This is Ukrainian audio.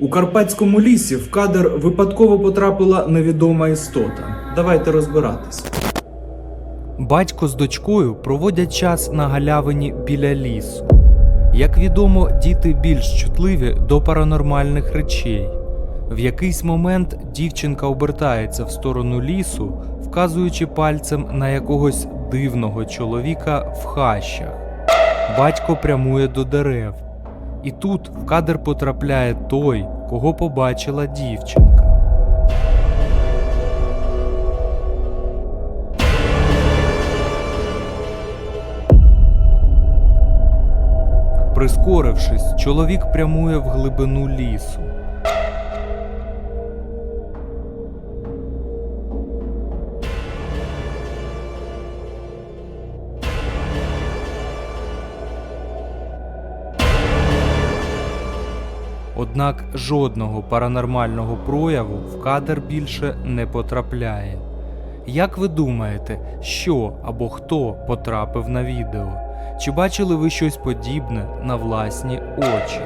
У карпатському лісі в кадр випадково потрапила невідома істота. Давайте розбиратись. Батько з дочкою проводять час на галявині біля лісу. Як відомо, діти більш чутливі до паранормальних речей. В якийсь момент дівчинка обертається в сторону лісу, вказуючи пальцем на якогось дивного чоловіка в хащах. Батько прямує до дерев. І тут в кадр потрапляє той, кого побачила дівчинка. Прискорившись, чоловік прямує в глибину лісу. Однак жодного паранормального прояву в кадр більше не потрапляє. Як ви думаєте, що або хто потрапив на відео? Чи бачили ви щось подібне на власні очі?